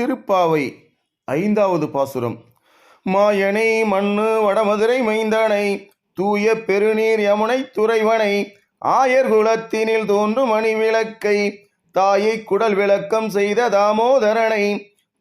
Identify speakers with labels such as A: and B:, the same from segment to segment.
A: திருப்பாவை ஐந்தாவது பாசுரம். மாயனை மண்ணு வடமதுரை மைந்தனை தூய பெருநீர் யமுனை துறைவனை ஆயர் குலத்தினில் தோன்றும் மணி விளக்கை தாயை குடல் விளக்கம் செய்த தாமோதரனை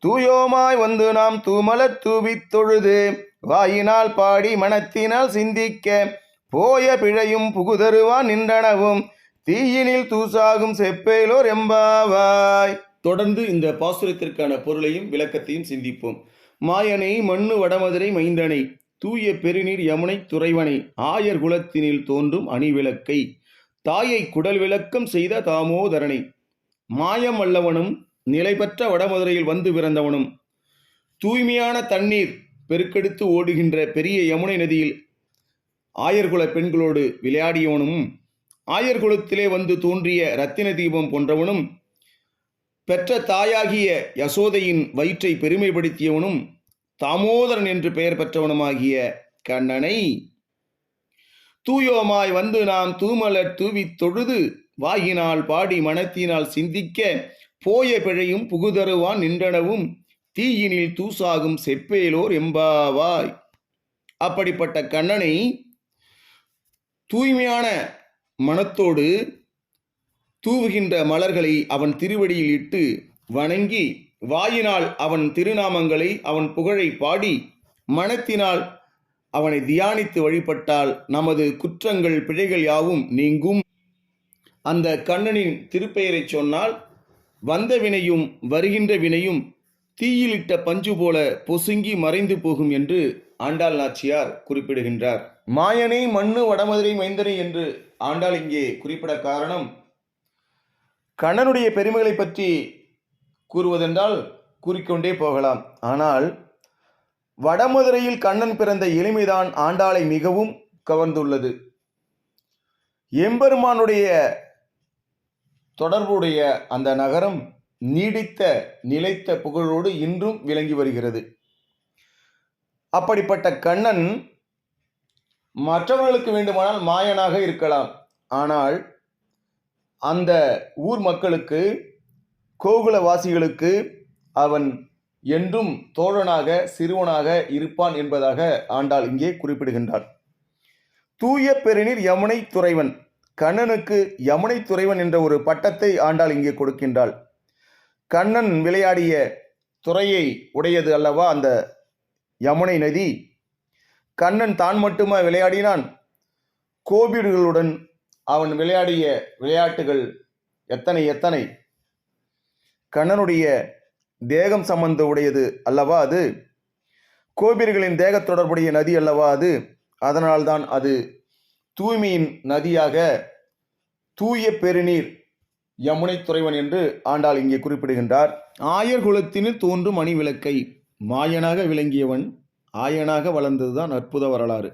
A: தூயோமாய் வந்து நாம் தூமலர் தூவித் தொழுது வாயினால் பாடி மனத்தினால் சிந்திக்க போய பிழையும் புகுதருவான் நின்றனவும் தீயினில் தூசாகும் செப்பேலோர் எம்பாவாய். தொடர்ந்து இந்த பாசுரத்திற்கான பொருளையும் விளக்கத்தையும் சிந்திப்போம். மாயனை மண்ணு வடமதுரை மைந்தனை தூய பெருநீர் யமுனை துறைவனை ஆயர் குலத்தினில் தோன்றும் அணிவிளக்கை தாயை குடல் விளக்கம் செய்த தாமோதரனை மாயம் அல்லவனும் நிலைபெற்ற வடமதுரையில் வந்து பிறந்தவனும் தூய்மையான தண்ணீர் பெருக்கெடுத்து ஓடுகின்ற பெரிய யமுனை நதியில் ஆயர்குல பெண்களோடு விளையாடியவனும் ஆயர்குலத்திலே வந்து தோன்றிய ரத்தின தீபம் போன்றவனும் பெற்ற தாயாகிய யசோதையின் வயிற்றை பெருமைப்படுத்தியவனும் தாமோதரன் என்று பெயர் பெற்றவனுமாகிய கண்ணனை. தூயோமாய் வந்து நாம் தூமலர் தூவித் தொழுது வாயினால் பாடி மனத்தினால் சிந்திக்க போய பிழையும் புகுதருவான் நின்றனவும் தீயினில் தூசாகும் செப்பேலோர் எம்பாவாய். அப்படிப்பட்ட கண்ணனை தூய்மையான மனத்தோடு தூவுகின்ற மலர்களை அவன் திருவடியில் இட்டு வணங்கி வாயினால் அவன் திருநாமங்களை அவன் புகழை பாடி மனத்தினால் அவனை தியானித்து வழிபட்டால் நமது குற்றங்கள் பிழைகள் யாவும் நீங்கும். அந்த கண்ணனின் திருப்பெயரை சொன்னால் வந்த வினையும் வருகின்ற வினையும் தீயிலிட்ட பஞ்சு போல பொசுங்கி மறைந்து போகும் என்று ஆண்டாள் நாச்சியார் குறிப்பிடுகின்றார். மாயனை மண்ணு வடமதுரை மைந்தனை என்று ஆண்டாள் இங்கே குறிப்பிட காரணம் கண்ணனுடைய பெருமைகளை பற்றி கூறுவதென்றால் கூறிக்கொண்டே போகலாம். ஆனால் வடமதுரையில் கண்ணன் பிறந்த எளிமைதான் ஆண்டாளை மிகவும் கவர்ந்துள்ளது. எம்பெருமானுடைய தொடர்புடைய அந்த நகரம் நீடித்த நிலைத்த புகழோடு இன்றும் விளங்கி வருகிறது. அப்படிப்பட்ட கண்ணன் மற்றவர்களுக்கு வேண்டுமானால் மாயனாக இருக்கலாம். ஆனால் அந்த ஊர் மக்களுக்கு கோகுலவாசிகளுக்கு அவன் என்றும் தோழனாக சிறுவனாக இருப்பான் என்பதாக ஆண்டாள் இங்கே குறிப்பிடுகின்றார். தூய பெருநீர் யமுனை துறைவன் கண்ணனுக்கு யமுனை துறைவன் என்ற ஒரு பட்டத்தை ஆண்டாள் இங்கே கொடுக்கின்றாள். கண்ணன் விளையாடிய துறையை உடையது அல்லவா அந்த யமுனை நதி? கண்ணன் தான் மட்டுமா விளையாடினான்? கோபிடுகளுடன் அவன் விளையாடிய விளையாட்டுகள் எத்தனை எத்தனை? கண்ணனுடைய தேகம் சம்பந்த உடையது அல்லவா அது? கோபியர்களின் தேக தொடர்புடைய நதி அல்லவா அது? அதனால்தான் அது தூய்மையின் நதியாக தூய பெருநீர் யமுனை துறைவன் என்று ஆண்டாள் இங்கே குறிப்பிடுகின்றார். ஆயர் குலத்தினில் தோன்றும் மணி விளக்கை மாயனாக விளங்கியவன் ஆயனாக வளர்ந்ததுதான் அற்புத வரலாறு.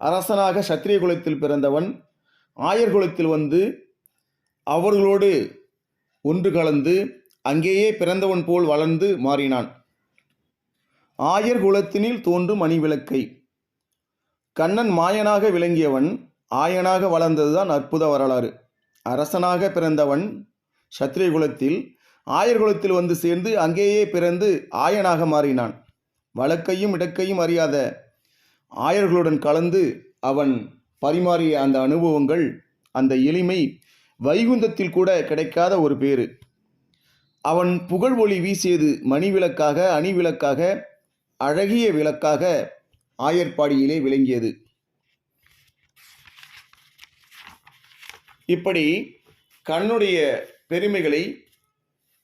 A: அரசனாக சத்திரிய குலத்தில் பிறந்தவன் ஆயர்குலத்தில் வந்து அவர்களோடு ஒன்று கலந்து அங்கேயே பிறந்தவன் போல் வளர்ந்து மாறினான். ஆயர் குலத்தினில் தோன்றும் மணி விளக்கை கண்ணன் மாயனாக விளங்கியவன் ஆயனாக வளர்ந்ததுதான் அற்புத வரலாறு. அரசனாக பிறந்தவன் சத்திரிய குலத்தில் ஆயர் குலத்தில் வந்து சேர்ந்து அங்கேயே பிறந்து ஆயனாக மாறினான். வழக்கையும் இடக்கையும் அறியாத ஆயர்களுடன் கலந்து அவன் பரிமாறிய அந்த அனுபவங்கள் அந்த எளிமை வைகுந்தத்தில் கூட கிடைக்காத ஒரு பேரு அவன் புகழ் ஒளி வீசியது மணி விளக்காக அணி விளக்காக அழகிய விளக்காக ஆயர்பாடியிலே விளங்கியது. இப்படி கண்ணுடைய பெருமைகளை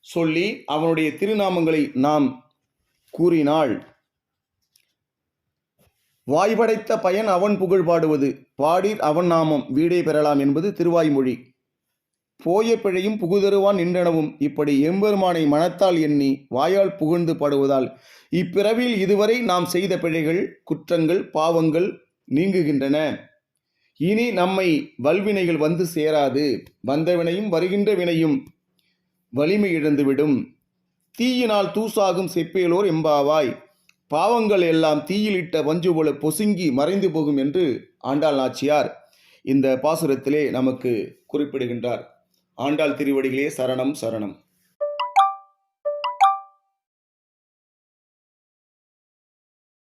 A: சொல்லி அவனுடைய திருநாமங்களை நாம் கூறினால் வாய்படைத்த பயன் அவன் புகழ் பாடுவது. பாடிர் அவன் நாமம் வீடே பெறலாம் என்பது திருவாய்மொழி. போய பிழையும் புகுதருவான் நின்றனவும் இப்படி எம்பெருமானை மனத்தால் எண்ணி வாயால் புகழ்ந்து பாடுவதால் இப்பிறவியில் இதுவரை நாம் செய்த பிழைகள் குற்றங்கள் பாவங்கள் நீங்குகின்றன. இனி நம்மை வல்வினைகள் வந்து சேராது வந்த வினையும் வருகின்ற வினையும் வலிமை இழந்துவிடும். தீயினால் தூசாகும் செப்பேலோர் எம்பாவாய் பாவங்கள் எல்லாம் தீயிலிட்ட பஞ்சு போல பொசுங்கி மறைந்து போகும் என்று ஆண்டாள் நாச்சியார் இந்த பாசுரத்திலே நமக்கு குறிப்பிடுகின்றார். ஆண்டாள் திருவடிகளே சரணம் சரணம்.